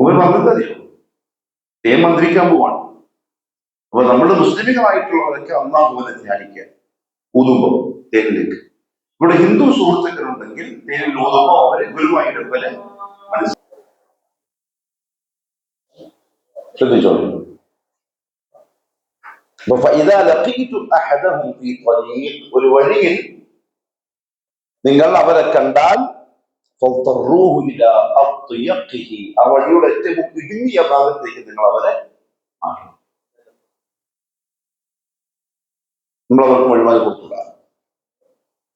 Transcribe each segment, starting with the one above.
ഉമർ പറഞ്ഞതറിയോ ദൈവം മന്ത്രിക്കാൻ പോവാണ്. അപ്പൊ നമ്മുടെ മുസ്ലിമുകളായിട്ടുള്ളവരൊക്കെ പോലെ ധ്യാനിക്കാൻ ഊതുമ്പോ തേനിലേക്ക്. ഇവിടെ ഹിന്ദു സുഹൃത്തുക്കളുണ്ടെങ്കിൽ തേനിൽ ഊതുമ്പോ അവരെ ഗുരുവായിട്ട് പോലെ ശ്രദ്ധിച്ചോളൂ. ഒരു വഴിയിൽ നിങ്ങൾ അവരെ കണ്ടാൽ ആ വഴിയുടെ ഏറ്റവും ഇടുങ്ങിയ ഭാഗത്തേക്ക് നിങ്ങൾ അവരെ നമ്മൾ അവർക്ക് വഴിമാറി കൊടുക്കുക.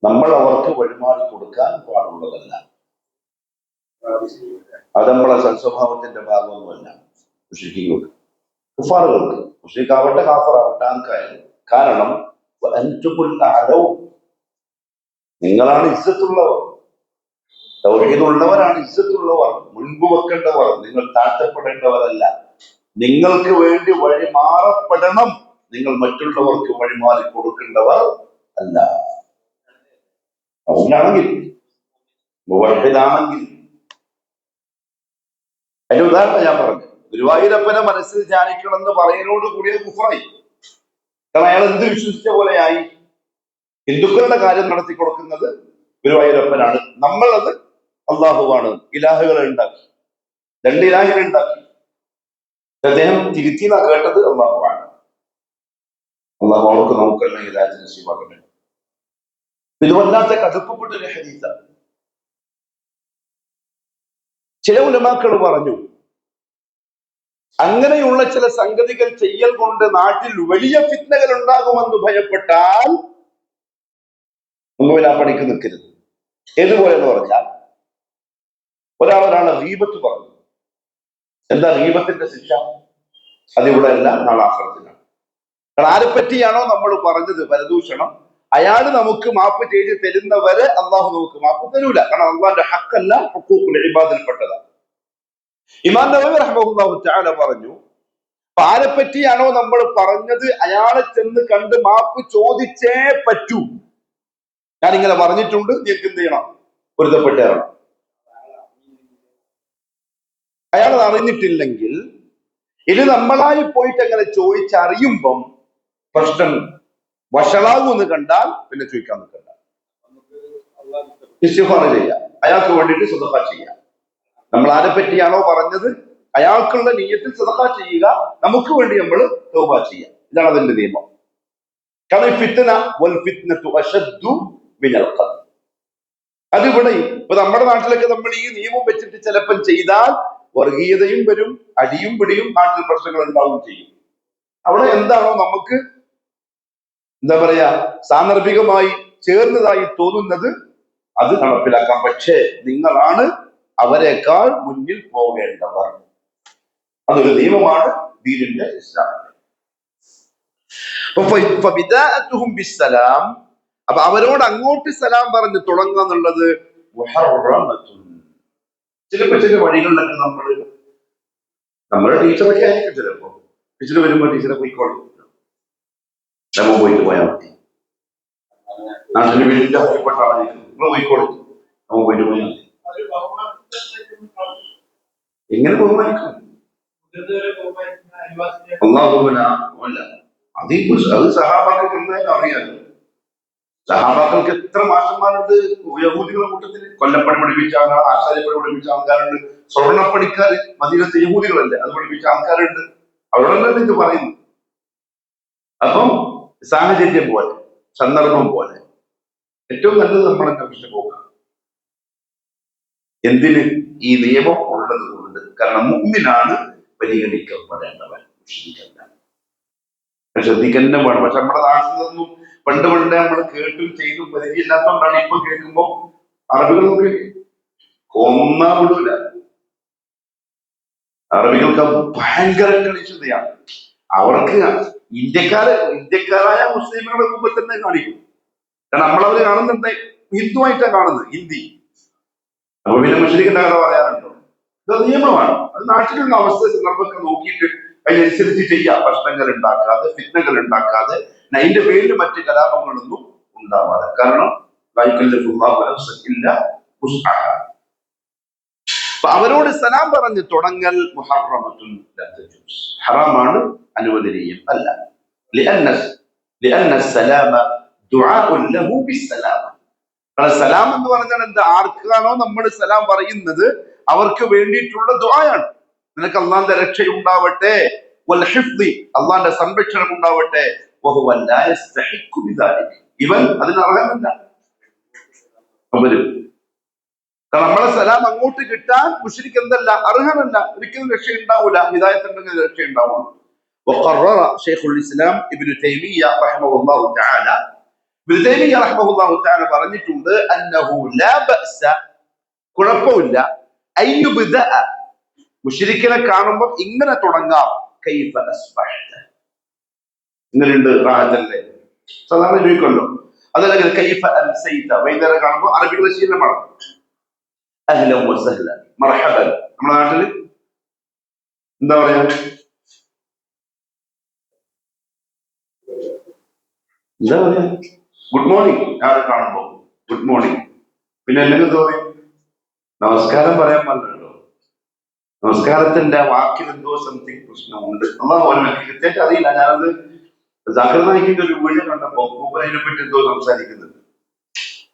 നമ്മൾ അവർക്ക് വഴിമാറി കൊടുക്കാൻ പാടുള്ളതല്ല. അത് നമ്മളെ സൽസ്വഭാവത്തിന്റെ ഭാഗമൊന്നുമല്ല. മുഷിരിക്കുകൾക്ക് കുഫാറുകൾക്ക്. മുഷിരിക്കാവട്ടെ കാഫറാവട്ടെ ആർക്കായാലും. കാരണം അഅലൗൻ. നിങ്ങളാണ് ഇസ്സത്തുള്ളവർ. തൗഹീദുള്ളവരാണ് ഇസ്സത്തുള്ളവർ. മുൻപ് വെക്കേണ്ടവർ. നിങ്ങൾ താഴ്ത്തപ്പെടേണ്ടവരല്ല. നിങ്ങൾക്ക് വേണ്ടി വഴി മാറപ്പെടണം നിങ്ങൾ മറ്റുള്ളവർക്ക് വഴി മാറി കൊടുക്കേണ്ടവർ അല്ല. അവനാണെങ്കിൽ മുവഹിദാണെങ്കിൽ. അതിന്റെ ഉദാഹരണം ഞാൻ പറഞ്ഞു. ഗുരുവായൂരപ്പനെ മനസ്സിൽ ധ്യാനിക്കണം പറയുന്നതോട് കൂടിയ കുഫറായി കാരണം അയാൾ എന്ത് വിശ്വസിച്ച പോലെയായി ഹിന്ദുക്കളുടെ കാര്യം നടത്തി കൊടുക്കുന്നത് ഗുരുവായൂരപ്പനാണ്. നമ്മളത് അള്ളാഹുവാണ്. ഇലാഹുകളെ ഉണ്ടാക്കി. രണ്ട് ഇലാഹിനെ ഉണ്ടാക്കി. അദ്ദേഹം തിരുത്തിന കേട്ടത് അള്ളാഹുവാണ്. അള്ളാഹു അവർക്ക് നമുക്കെല്ലാം ഇലാഹിനെ നസീബാക്കട്ടെ. ഇത് വല്ലാത്ത ഒരു ഹരീത ചില ഉലമാക്കൾ പറഞ്ഞു അങ്ങനെയുള്ള ചില സംഗതികൾ ചെയ്യൽ കൊണ്ട് നാട്ടിൽ വലിയ ഫിത്നകൾ ഉണ്ടാകുമെന്ന് ഭയപ്പെട്ടാൽ ഒന്നുമില്ല പണിക്ക് നിൽക്കരുത്. ഏതുപോലെ എന്ന് പറഞ്ഞാൽ റീപത്ത് റീബത്ത് പറഞ്ഞു. എന്താ റീബത്തിന്റെ ശിക്ഷ? അതിവിടെ അല്ല നാളെ ആശ്രമത്തിലാണ്. കാരണം ആരെ പറ്റിയാണോ നമ്മൾ പറഞ്ഞത്? പരദൂഷണം അയാൾ നമുക്ക് മാപ്പ് ചെയ്ത് തരുന്നവരെ അള്ളാഹു നമുക്ക് മാപ്പ് തരൂല. കാരണം അള്ളാഹിന്റെ ഹക്കല്ല ഹുക്കൂഖുൽ ഇബാദിൽപ്പെട്ടതാണ് ഇമാം നബി റഹ്മഹുല്ലാഹു തആല പറഞ്ഞു ആരെ പറ്റിയാണോ നമ്മൾ പറഞ്ഞത്? അയാളെ ചെന്ന് കണ്ട് മാപ്പ് ചോദിച്ചേ പറ്റൂ. ഞാൻ ഇങ്ങനെ പറഞ്ഞിട്ടുണ്ട്. നിങ്ങൾക്ക് എന്ത് ചെയ്യണം? പൊരുത്തപ്പെട്ടേറണം അയാൾ അറിഞ്ഞിട്ടില്ലെങ്കിൽ ഇത് നമ്മളായി പോയിട്ട് അങ്ങനെ ചോദിച്ചറിയുമ്പം പ്രശ്നം വഷളാകുമെന്ന് കണ്ടാൽ പിന്നെ ചോദിക്കാൻ നിൽക്കണ്ട. ഇസ്തിഗ്ഫാർ ചെയ്യാം. അയാൾക്ക് വേണ്ടിയിട്ട് സുദഖ ചെയ്യാം. നമ്മൾ ആരെ പറ്റിയാണോ പറഞ്ഞത്? അയാൾക്കുള്ള നീയത്തിൽ സദഖ ചെയ്യുക നമുക്ക് വേണ്ടി നമ്മൾ തൗബ ചെയ്യാം. ഇതാണ് അതിന്റെ നിയമം. കാരണം വൽ അതിവിടെ ഇപ്പൊ നമ്മുടെ നാട്ടിലൊക്കെ നമ്മൾ ഈ നിയമം വെച്ചിട്ട് ചിലപ്പം ചെയ്താൽ വർഗീയതയും വരും അടിയും പിടിയും നാട്ടിൽ പ്രശ്നങ്ങൾ ഉണ്ടാവും ചെയ്യും. അവിടെ എന്താണോ നമുക്ക് എന്താ പറയാ സാന്ദർഭികമായി ചേർന്നതായി തോന്നുന്നത് അത് നടപ്പിലാക്കാം. പക്ഷേ നിങ്ങളാണ് അവരെക്കാൾ മുന്നിൽ പോകേണ്ടവർ. അതൊരു നിയമമാണ് ദീനിന്റെ ഇസ്ലാമിന്റെ അപ്പൊ അവരോട് അങ്ങോട്ട് സലാം പറഞ്ഞ് തുടങ്ങുക എന്നുള്ളത് മുഹറമത്തുൻ. ചിലപ്പോ ചില വഴികളിലൊക്കെ നമ്മൾ നമ്മുടെ ടീച്ചറൊക്കെ ആയിരിക്കും ചിലപ്പോ. ടീച്ചർ വരുമ്പോൾ ടീച്ചറെ പോയിക്കോളും. നമ്മൾ പോയിട്ട് പോയാൽ മതി. നാട്ടിൽ വീടിന്റെ ആളായിരിക്കും നിങ്ങൾ പോയിക്കോളും. നമ്മൾ പോയിട്ട് പോയാൽ മതി. എങ്ങനെ ബഹുമാനിക്കും? അള്ളാഹുവിന അല്ല അത് അത് എന്തായാലും അറിയാലോ. സഹാബാക്കൾക്ക് എത്ര മാഷന്മാരുണ്ട്? യഹൂദികളുടെ കൂട്ടത്തിൽ കൊല്ലപ്പണി പഠിപ്പിച്ച ആൾക്കാർ ആശാരിപ്പണി പഠിപ്പിച്ച ആൾക്കാരുണ്ട്. സ്വർണപ്പണിക്കാർ മദീനത്തെ യഹൂദികളല്ലേ? അത് പഠിപ്പിച്ച ആൾക്കാരുണ്ട്. അവരോടല്ലേ ഇത് പറയുന്നു. അപ്പം സാഹചര്യം പോലെ സന്ദർഭം പോലെ ഏറ്റവും നല്ലത് നമ്മൾ അന്വേഷിച്ച് പോകുക എന്തിന് ഈ നിയമം ഉള്ളത് കൊണ്ട്? കാരണം മുമ്പിനാണ് പരിഗണിക്കപ്പെടേണ്ടവൻ മുസ്ലിമല്ല ശ്രദ്ധിക്കന്നെ വേണം. പക്ഷെ നമ്മുടെ നാട്ടിൽ നിന്നും പണ്ട് പണ്ട് നമ്മൾ കേട്ടും ചെയ്തും പരിചയമില്ലാത്തതുകൊണ്ടാണ് ഇപ്പൊ കേൾക്കുമ്പോ അറബികളൊക്കെ കൊന്നാ വിടൂല. അറബികൾക്ക് ഭയങ്കര കളിച്ചതയാണ് അവർക്ക് ഇന്ത്യക്കാര് ഇന്ത്യക്കാരായ മുസ്ലിമുകളുടെ മുമ്പ് തന്നെ കാണിക്കും. കാരണം നമ്മളവര് കാണുന്നുണ്ട് ഹിന്ദുവായിട്ടാണ് കാണുന്നത് ഹിന്ദി. അപ്പൊ പിന്നെ മുസ്ലിഖിന്റെ കഥ പറയാറുണ്ടോ? ഇത് നിയമമാണ്. അത് നാട്ടിലുള്ള അവസ്ഥ സന്ദർഭമൊക്കെ നോക്കിയിട്ട് അതിനനുസരിച്ച് ചെയ്യാം. പ്രശ്നങ്ങൾ ഉണ്ടാക്കാതെ ഫിറ്റ്നകൾ ഉണ്ടാക്കാതെ അതിന്റെ പേരിൽ മറ്റു കലാപങ്ങളൊന്നും ഉണ്ടാവാതെ. കാരണം അവരോട് സലാം പറഞ്ഞ് തുടങ്ങൽ ഹറാമാണ് അനുവദനീയം അല്ല. സലാം എന്ന് പറഞ്ഞാൽ എന്താ? ആർക്കാണോ നമ്മൾ സലാം പറയുന്നത് അവർക്ക് വേണ്ടിയിട്ടുള്ള ദ്വായാണ് നിനക്ക് അള്ളാന്റെ രക്ഷയുണ്ടാവട്ടെ. അള്ളാന്റെ സംരക്ഷണം ഉണ്ടാവട്ടെ വഹുവ ലാ യസ്തഹിഖു ബിദാലിക്. ഇവൻ അതിന് അർഹനല്ല അവരും കാരണം നമ്മളെ സലാം അങ്ങോട്ട് കിട്ടാൻ മുഷിരിക്ക് എന്തല്ല അർഹനല്ല ഒരിക്കലും രക്ഷയുണ്ടാവൂല ഹിദായത്തുണ്ടെങ്കിൽ രക്ഷയുണ്ടാവുള്ളൂ وقرر شيخ الاسلام ابن تيميه رحمه الله تعالى ابن تيميه رحمه الله تعالى പറഞ്ഞിട്ടുണ്ട് انه لا باس കുഴപ്പമില്ല അയ്യുബ്ദ മുഷിരിക്കിനെ കാണുമ്പോൾ ഇങ്ങനെ തുടങ്ങാം കൈഫ അസ്ബഹ്ത ഇങ്ങനെയുണ്ട് റാഹത്തല്ലേ? സാധാരണ ചോദിക്കുമല്ലോ അതല്ലെങ്കിൽ കൈഫ അംസൈത വൈകുന്നേരം കാണുമ്പോൾ അറബികളുടെ ശീലമാണ് അഹ്ലൻ വസഹ്ല മർഹബൻ. നമ്മുടെ നാട്ടിൽ എന്താ പറയാ? എന്താ പറയാ? ഗുഡ് മോർണിംഗ് ആരെ കാണുമ്പോ? ഗുഡ് മോർണിംഗ് പിന്നെ എന്തെങ്കിലും തോന്നി? നമസ്കാരം പറയാൻ പറഞ്ഞല്ലോ നമസ്കാരത്തിന്റെ വാക്കിൽ എന്തോ സംതിങ് പ്രശ്നമുണ്ട്. അള്ളാഹു എനിക്ക് കൃത്യമായിട്ട് അറിയില്ല. ഞാനത് ജാഗ്രത നായിക്കിന്റെ ഒരു വീഡിയോ കണ്ടപ്പോ മൂപ്പർ അതിനെ പറ്റി എന്തോ സംസാരിക്കുന്നുണ്ട്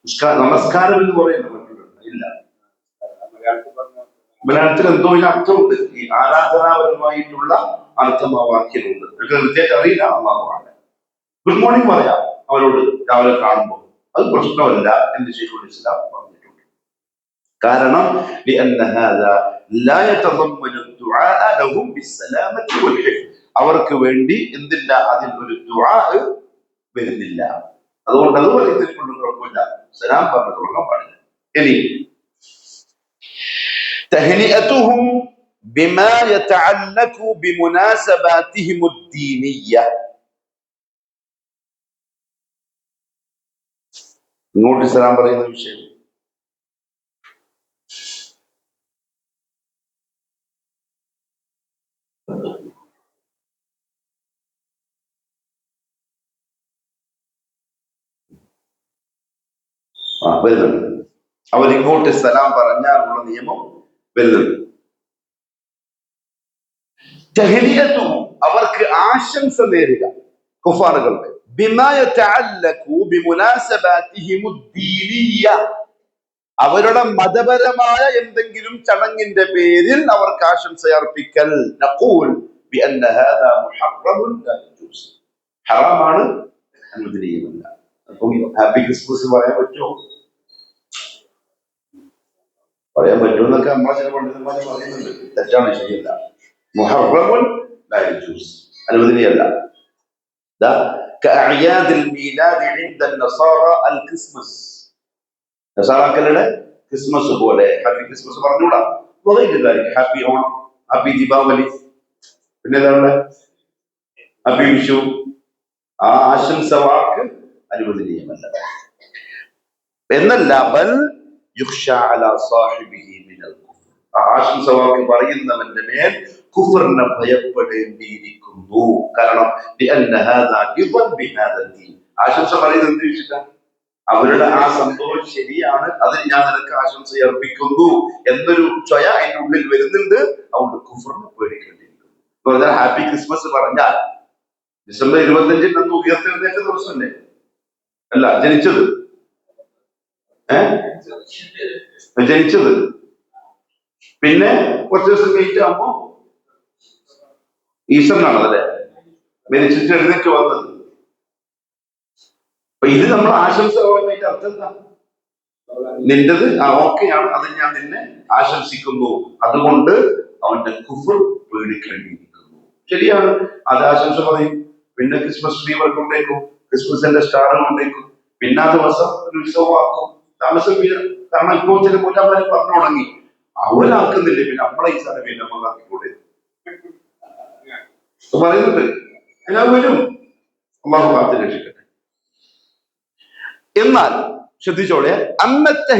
നിസ്കാ- നമസ്കാരം എന്ന് പറയുന്നത് മറ്റുള്ളത് ഇല്ല മലയാളത്തിൽ എന്തോ ഇതിന് അർത്ഥമുണ്ട് ഈ ആരാധനാപരമായിട്ടുള്ള അർത്ഥം ആ വാക്യമുണ്ട് എനിക്ക് കൃത്യമായിട്ട് അറിയില്ല അള്ളാഹുവാണ് ഗുഡ് മോർണിംഗ് പറയാം അവരോട് രാവിലെ കാണുമ്പോൾ അത് പ്രശ്നമല്ല എന്ന് ശൈഖുൽ ഇസ്ലാം പറഞ്ഞിട്ടുണ്ട് കാരണം لأن هذا لا يتضمن الدعاء لهم بالسلامة والحفظ അവർക്ക് വേണ്ടി എന്തില്ല അതിൽ ഒരു ദുആ വരുന്നില്ല അതുകൊണ്ട് അത് പറയുന്നതിൽ കൊണ്ട് കുഴപ്പമില്ല സലാം പറഞ്ഞു തുടങ്ങാൻ പാടില്ല ഇനി تهنئتهم بما يتعلق بمناسباتهم الدينيه ഇങ്ങോട്ട് സലാം പറയുന്ന വിഷയം ആ വരുന്നുണ്ട് അവരിങ്ങോട്ട് സലാം പറഞ്ഞാലുള്ള നിയമം വരുന്നുണ്ട് അവർക്ക് ആശംസ നേരുക കുഫാറുകളുടെ അവരുടെ മതപരമായ എന്തെങ്കിലും ചടങ്ങിന്റെ പേരിൽ അവർക്ക് ആശംസ അർപ്പിക്കൽ. ഹറാമാണ് അനുവദനീയമല്ല. അപ്പം ഹാപ്പി ക്രിസ്മസ് പറയാൻ പറ്റുമോ? പറയാൻ പറ്റുമെന്നൊക്കെ അമ്മ ചില പണ്ഡിതന്മാർ പറയുന്നുണ്ട്. തെറ്റാണ് ശരിയല്ല. മുഹറമൻ ജ്യൂസ് അനുവദനീയല്ല. നസാറാക്കളുടെ ക്രിസ്മസ്. പോലെ. Happy Christmas പറഞ്ഞുകൂടാ? Happy Onam happy Deepavali. പിന്നെ ഏതാണ് ഹാപ്പി വിഷു ആ ആശംസ വാക്ക് അനുവദനീയമല്ല. എന്നല്ല ബൽ ആശംസവാക്യം പറയുന്നവന്റെ മേൽ കുഫറിനെ ഭയപ്പെടേണ്ടിയിരിക്കുന്നു. കാരണം ആശംസ പറയുന്നത് എന്ത് വെച്ചിട്ടാണ് അവരുടെ ആ സംഭവം ശരിയാണ് അതിന് ഞാൻ നിനക്ക് ആശംസ അർപ്പിക്കുന്നു എന്നൊരു ചൊയ അതിന്റെ ഉള്ളിൽ വരുന്നുണ്ട്. അതുകൊണ്ട് കുഫറിനെ പേടിക്കേണ്ടിയിരിക്കുന്നു. ഹാപ്പി ക്രിസ്മസ് പറഞ്ഞാൽ ഡിസംബർ ഇരുപത്തഞ്ചിന് അന്ന് ഉയർത്തെഴുന്നേറ്റ ദിവസമല്ലേ? അല്ല ജനിച്ചത്? ഏ? ജനിച്ചത്. പിന്നെ കുറച്ച് ദിവസം കഴിഞ്ഞിട്ട് ആകുമ്പോ ഈശ്വരനാണ് അല്ലെ മരിച്ചിട്ട് എഴുന്നേറ്റ് വന്നത്. അപ്പൊ ഇത് നമ്മൾ ആശംസ പറയുന്നതിന്റെ അർത്ഥം എന്താ? നിന്റത് ആ ഓക്കെയാണ് അത് ഞാൻ നിന്നെ ആശംസിക്കുന്നു. അതുകൊണ്ട് അവന്റെ കുഫർ പേടിക്കേണ്ടിയിരിക്കുന്നു. ശരിയാണ്. അത് ആശംസ പറയും. പിന്നെ ക്രിസ്മസ് ട്രീ കൊണ്ടേക്കും ക്രിസ്മസിന്റെ സ്റ്റാർ കൊണ്ടേക്കും. പിന്നെ ദിവസം ഒരു ഉത്സവമാക്കും താമസം കാരണം ഇപ്പോൾ ചില മുല്ലാമാര് പറഞ്ഞു തുടങ്ങി. അവരാക്കുന്നില്ല പിന്നെ നമ്മളെ ഈ സാധനം പിന്നെ നമ്മളാക്കിക്കൂടെ പറയുന്നുണ്ട്. ഞാൻ വരും. അള്ളാഹു കാത്തു രക്ഷിക്കട്ടെ. എന്നാൽ ശ്രദ്ധിച്ചോളെ. അന്നത്തെ